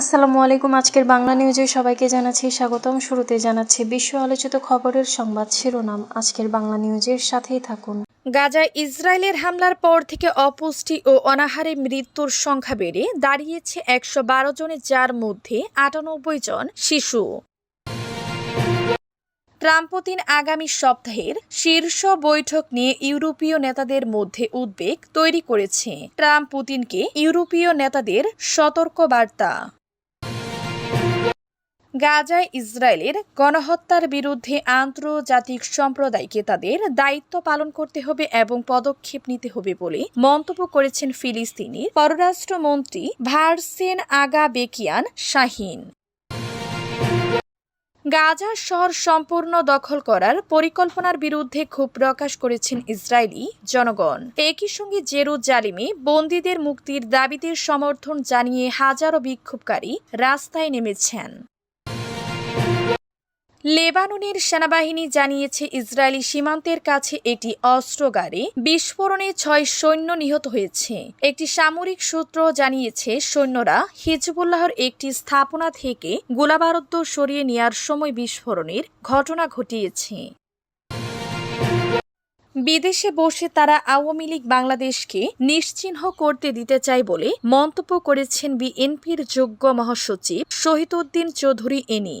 আসসালামু আলাইকুম, আজকের বাংলা নিউজে সবাইকে জানাচ্ছি স্বাগতম। শুরুতে জানাচ্ছি বিশ্ব আলোচিত খবরের সংবাদ শিরোনাম। আজকের বাংলা নিউজের সাথেই থাকুন। গাজায় ইসরায়েলের হামলার পর থেকে অপুষ্টি ও অনাহারে মৃত্যুর সংখ্যা বেড়ে দাঁড়িয়েছে একশো বারো জনের যার মধ্যে আটানব্বই জন শিশু। ট্রাম্প পুতিন আগামী সপ্তাহের শীর্ষ বৈঠক নিয়ে ইউরোপীয় নেতাদের মধ্যে উদ্বেগ তৈরি করেছে। ট্রাম্প পুতিনকে ইউরোপীয় নেতাদের সতর্ক বার্তা গাজায় ইসরায়েলের গণহত্যার বিরুদ্ধে আন্তর্জাতিক সম্প্রদায়কে তাদের দায়িত্ব পালন করতে হবে এবং পদক্ষেপ নিতে হবে বলে মন্তব্য করেছেন ফিলিস্তিনির পররাষ্ট্রমন্ত্রী Varsen Aghabekian Shahin. Gaza শহর সম্পূর্ণ দখল করার পরিকল্পনার বিরুদ্ধে ক্ষোভ প্রকাশ করেছেন ইসরায়েলি জনগণ। একই সঙ্গে জেরুজালিমে বন্দীদের মুক্তির দাবিতে সমর্থন জানিয়ে হাজারো বিক্ষোভকারী রাস্তায় নেমেছেন। লেবাননের সেনাবাহিনী জানিয়েছে, ইসরায়েলি সীমান্তের কাছে একটি অস্ত্র গাড়ি বিস্ফোরণে ছয় সৈন্য নিহত হয়েছে। একটি সামরিক সূত্র জানিয়েছে, সৈন্যরা হিজবুল্লাহর একটি স্থাপনা থেকে গোলাবারুদ্ধ সরিয়ে নেয়ার সময় বিস্ফোরণের ঘটনা ঘটিয়েছে। বিদেশে বসে তারা আওয়ামী লীগ বাংলাদেশকে নিশ্চিহ্ন করতে দিতে চায় বলে মন্তব্য করেছেন বিএনপির যোগ্য মহাসচিব শহীদউদ্দিন চৌধুরী এনি।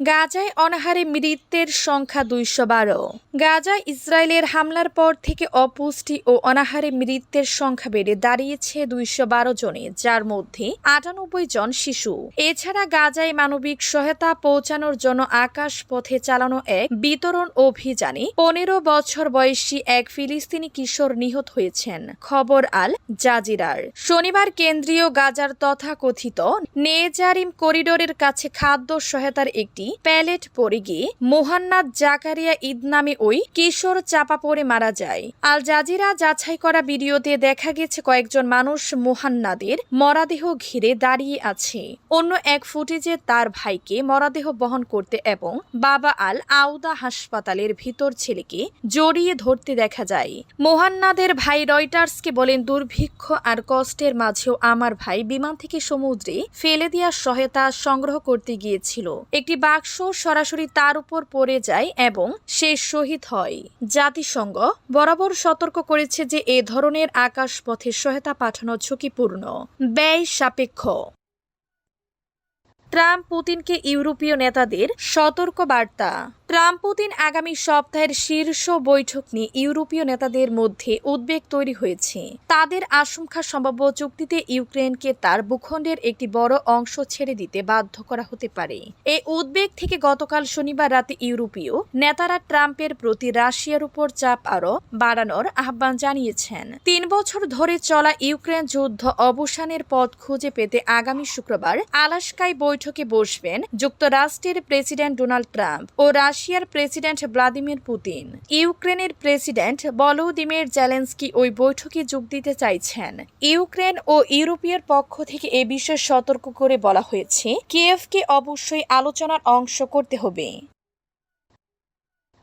গাজায় অনাহারে মৃত্যের সংখ্যা দুইশো বারো। গাজায় ইসরায়েলের হামলার পর থেকে অপুষ্টি ও অনাহারে মৃত্যের সংখ্যা বেড়ে দাঁড়িয়েছে দুইশো বারো জনে, যার মধ্যে আটানব্বই জন শিশু। এছাড়া গাজায় মানবিক সহায়তা পৌঁছানোর জন্য আকাশ পথে চালানো এক বিতরণ অভিযানে পনেরো বছর বয়সী এক ফিলিস্তিনি কিশোর নিহত হয়েছেন, খবর আল জাজিরার। শনিবার কেন্দ্রীয় গাজার তথাকথিত নেজারিম করিডোরের কাছে খাদ্য সহায়তার একটি প্যালেট পড়ে গিয়ে মোহান্নাদ জাকারিয়া ঈদ নামে ওই কিশোর চাপা পড়ে মারা যায়। আল জাজিরা যাচাই করা ভিডিওতে দেখা গেছে কয়েকজন মানুষ মোহান্নাদের মরাদেহ ঘিরে দাঁড়িয়ে আছে। অন্য এক ফুটেজে তার ভাইকে মরাদেহ বহন করতে এবং বাবা আল আউদা হাসপাতালের ভিতর ছেলেকে জড়িয়ে ধরতে দেখা যায়। মোহান্নাদের ভাই রয়টার্সকে বলেন, দুর্ভিক্ষ আর কষ্টের মাঝেও আমার ভাই বিমান থেকে সমুদ্রে ফেলে দেওয়ার সহায়তা সংগ্রহ করতে গিয়েছিল। একটি বাক্স সরাসরি তার উপর পড়ে যায় এবং সে শহীদ হয়। জাতিসংঘ বরাবর সতর্ক করেছে যে এ ধরনের আকাশপথে সহায়তা পাঠানো ঝুঁকিপূর্ণ। ব্যয় সাপেক্ষ। ট্রাম্প পুতিনকে ইউরোপীয় নেতাদের সতর্ক বার্তা ট্রাম্প পুতিন আগামী সপ্তাহের শীর্ষ বৈঠক নিয়ে ইউরোপীয় নেতাদের মধ্যে উদ্বেগ তৈরি হয়েছে। তাদের আশঙ্কা সম্ভাব্য চুক্তিতে ইউক্রেনকে তার ভূখণ্ডের একটি বড় অংশ ছেড়ে দিতে বাধ্য করা হতে পারে। এই উদ্বেগ থেকে গতকাল শনিবার রাতে ইউরোপীয় নেতারা ট্রাম্পের প্রতি রাশিয়ার উপর চাপ আরও বাড়ানোর আহ্বান জানিয়েছেন। তিন বছর ধরে চলা ইউক্রেন যুদ্ধ অবসানের পথ খুঁজে পেতে আগামী শুক্রবার আলাস্কায় বৈঠকে বসবেন যুক্তরাষ্ট্রের প্রেসিডেন্ট ডোনাল্ড ট্রাম্প ও রাশিয়ার প্রেসিডেন্ট ভ্লাদিমির পুতিন। ইউক্রেনের প্রেসিডেন্ট ভলোদিমির জেলেন্সকি ওই বৈঠকে যোগ দিতে চাইছেন। ইউক্রেন ও ইউরোপীয় পক্ষ থেকে এ বিষয়ে সতর্ক করে বলা হয়েছে, কিয়েভকে অবশ্যই আলোচনার অংশ করতে হবে।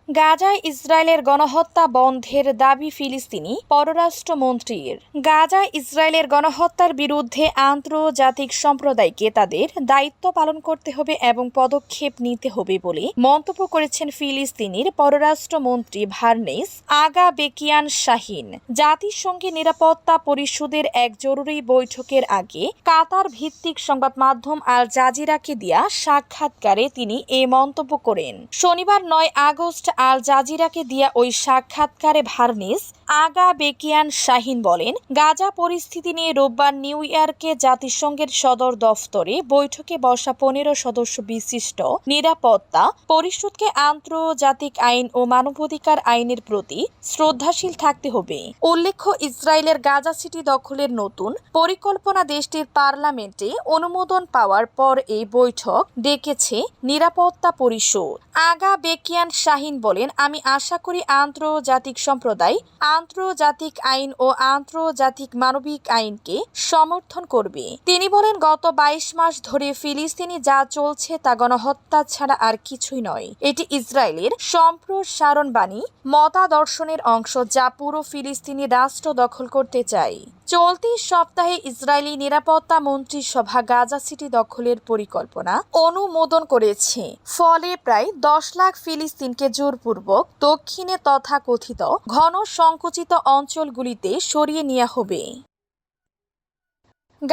গাজায় ইসরায়েলের গণহত্যা বন্ধের দাবি ফিলিস্তিনি পররাষ্ট্রমন্ত্রীর। গাজায় ইসরায়েলের গণহত্যার বিরুদ্ধে আন্তর্জাতিক সম্প্রদায়কে তাদের দায়িত্ব পালন করতে হবে এবং পদক্ষেপ নিতে হবে বলে মন্তব্য করেছেন ফিলিস্তিনির পররাষ্ট্রমন্ত্রী ভার্নেস আগা বেকিয়ান শাহিন। জাতিসংঘের নিরাপত্তা পরিষদের এক জরুরি বৈঠকের আগে কাতার ভিত্তিক সংবাদ মাধ্যম আল জাজিরাকে দেয়া সাক্ষাৎকারে তিনি এ মন্তব্য করেন। শনিবার নয় আগস্ট আল জাজিরাকে দিয়া ওই সাক্ষাৎকারে ভার্নিস আগা বেকিয়ান শাহিন বলেন, গাজা পরিস্থিতি নিয়ে রোববার নিউ ইয়র্কে জাতিসংঘের সদর দফতরে বৈঠকে বসা পনেরো সদস্য বিশিষ্ট নিরাপত্তা, পরিষদকে আন্তর্জাতিক আইন ও মানবাধিকার আইনের প্রতি শ্রদ্ধাশীল থাকতে হবে। উল্লেখ্য, ইসরায়েলের গাজা সিটি দখলের নতুন পরিকল্পনা দেশটির পার্লামেন্টে অনুমোদন পাওয়ার পর এই বৈঠক ডেকেছে নিরাপত্তা পরিষদ। আগা বেকিয়ান শাহিন বলেন, আমি আশা করি আন্তর্জাতিক সম্প্রদায় আন্তর্জাতিক আইন ও আন্তর্জাতিক মানবিক আইনকে সমর্থন করবে। তিনি বলেন, গত বাইশ মাস ধরে ফিলিস্তিনি যা চলছে তা গণহত্যা ছাড়া আর কিছুই নয়। এটি ইসরায়েলের সম্প্রসারণ বাণী, মতাদর্শনের অংশ যা পুরো ফিলিস্তিনি রাষ্ট্র দখল করতে চায়। চলতি সপ্তাহে ইসরায়েলি নিরাপত্তা মন্ত্রিসভা গাজা সিটি দখলের পরিকল্পনা অনুমোদন করেছে। ফলে প্রায় দশ লাখ ফিলিস্তিনকে জোরপূর্বক দক্ষিণে তথাকথিত ঘন সংকুচিত অঞ্চলগুলিতে সরিয়ে নেওয়া হবে।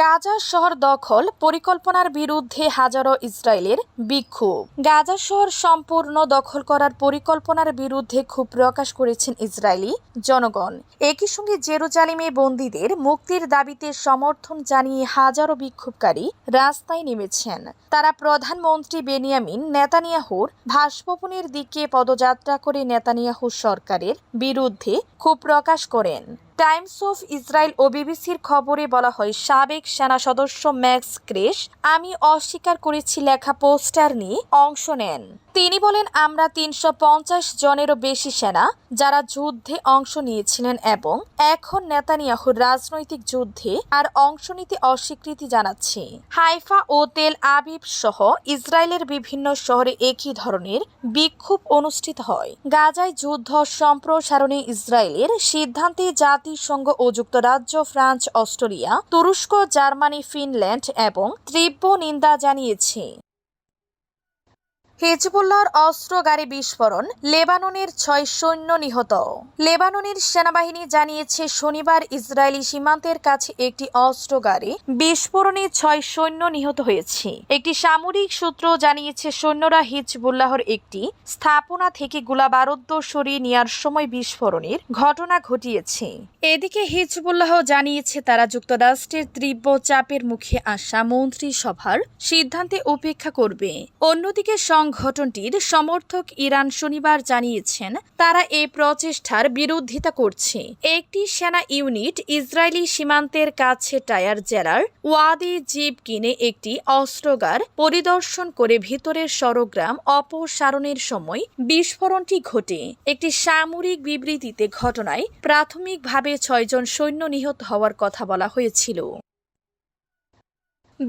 গাজা শহর দখল পরিকল্পনার বিরুদ্ধে হাজারো ইসরায়েলের বিক্ষোভ। গাজা শহর সম্পূর্ণ দখল করার পরিকল্পনার বিরুদ্ধে ক্ষোভ প্রকাশ করেছেন ইসরায়েলি জনগণ। একই সঙ্গে জেরুজালেমে বন্দীদের মুক্তির দাবিতে সমর্থন জানিয়ে হাজারো বিক্ষোভকারী রাস্তায় নেমেছেন। তারা প্রধানমন্ত্রী বেনিয়ামিন নেতানিয়াহুর ভাসভবনের দিকে পদযাত্রা করে নেতানিয়াহু সরকারের বিরুদ্ধে ক্ষোভ প্রকাশ করেন। টাইমস অফ ইসরায়েল ও বিবিসির খবরে বলা হয়, সাবেক সেনা সদস্য ম্যাক্স ক্রেশ, আমি অস্বীকার করেছি লেখা পোস্টার নিয়ে অংশ নেন। তিনি বলেন, আমরা তিনশো পঞ্চাশ জনেরও বেশি সেনা যারা যুদ্ধে অংশ নিয়েছিলেন এবং এখন নেতানিয়াহুর রাজনৈতিক যুদ্ধে আর অংশ নিতে অস্বীকৃতি জানাচ্ছে। হাইফা ও তেল আবিব সহ ইসরায়েলের বিভিন্ন শহরে একই ধরনের বিক্ষোভ অনুষ্ঠিত হয়। গাজায় যুদ্ধ সম্প্রসারণে ইসরায়েলের সিদ্ধান্তে জাতিসংঘ ও যুক্তরাজ্য ফ্রান্স, অস্ট্রেলিয়া, তুরস্ক, জার্মানি, ফিনল্যান্ড এবং তীব্র নিন্দা জানিয়েছে। হিজবুল্লাহর অস্ত্র গাড়ি বিস্ফোরণ লেবাননের ছয় সৈন্য নিহত। লেবাননের সেনাবাহিনী জানিয়েছে, শনিবার ইসরায়েলি সীমান্তের কাছে একটি অস্ত্র গাড়ি বিস্ফোরণে ছয় সৈন্য নিহত হয়েছে। একটি সামরিক সূত্র জানিয়েছে, সৈন্যরা হিজবুল্লাহর একটি স্থাপনা থেকে গোলাবারুদ্ধ সরিয়ে নেওয়ার সময় বিস্ফোরণের ঘটনা ঘটিয়েছে। এদিকে হিজবুল্লাহ জানিয়েছে, তারা যুক্তরাষ্ট্রের তীব্র চাপের মুখে আসা মন্ত্রিসভার সিদ্ধান্তে উপেক্ষা করবে। অন্যদিকে সংগঠনটির সমর্থক ইরান শনিবার জানিয়েছেন, তারা এই প্রচেষ্টার বিরোধিতা করছে। একটি সেনা ইউনিট ইসরায়েলি সীমান্তের কাছে টায়ার জেলার ওয়াদি জিপ কিনে একটি অস্ত্রগার পরিদর্শন করে ভিতরের সরগ্রাম অপসারণের সময় বিস্ফোরণটি ঘটে। একটি সামরিক বিবৃতিতে ঘটনায় প্রাথমিকভাবে ছয়জন সৈন্য নিহত হওয়ার কথা বলা হয়েছিল।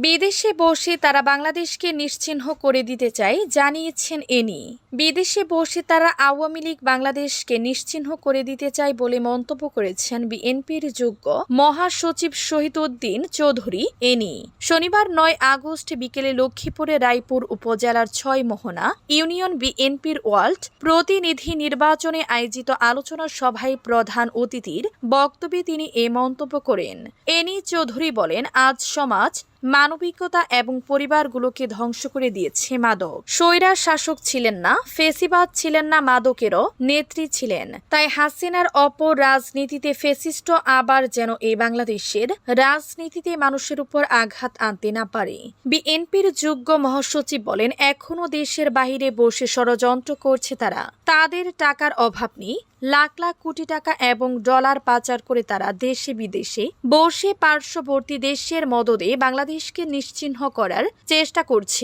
বিদেশে বসে তারা বাংলাদেশকে নিশ্চিহ্ন করে দিতে চায়, জানিয়েছেন এনি। বিদেশে বসে তারা আওয়ামী লীগ বাংলাদেশকে নিশ্চিহ্ন করে দিতে চায় বলে মন্তব্য করেছেন বিএনপির যোগ্য মহাসচিব শহীদউদ্দিন চৌধুরী এনি। শনিবার নয় আগস্ট বিকেলে লক্ষ্মীপুরে রায়পুর উপজেলার ছয় মোহনা ইউনিয়ন বিএনপির ওয়ার্ল্ড প্রতিনিধি নির্বাচনে আয়োজিত আলোচনা সভায় প্রধান অতিথির বক্তব্যে তিনি এ মন্তব্য করেন। এনি চৌধুরী বলেন, আজ সমাজ মানবিকতা এবং পরিবারগুলোকে ধ্বংস করে দিয়েছে মাদক। স্বৈরা শাসক ছিলেন না, ফেসিবাদ ছিলেন না, মাদকেরও নেত্রী ছিলেন। তাই হাসিনার অপর রাজনীতিতে ফেসিস্ট আবার যেন এই বাংলাদেশের রাজনীতিতে মানুষের উপর আঘাত আনতে না পারে। বিএনপির যোগ্য মহাসচিব বলেন এখনও দেশের বাহিরে বসে ষড়যন্ত্র করছে তারা। তাদের টাকার অভাব নেই লাখ লাখ কোটি টাকা এবং ডলার পাচার করে তারা দেশে বিদেশে বসে পার্শ্ববর্তী দেশের মদদে বাংলাদেশকে নিশ্চিহ্ন করার চেষ্টা করছে।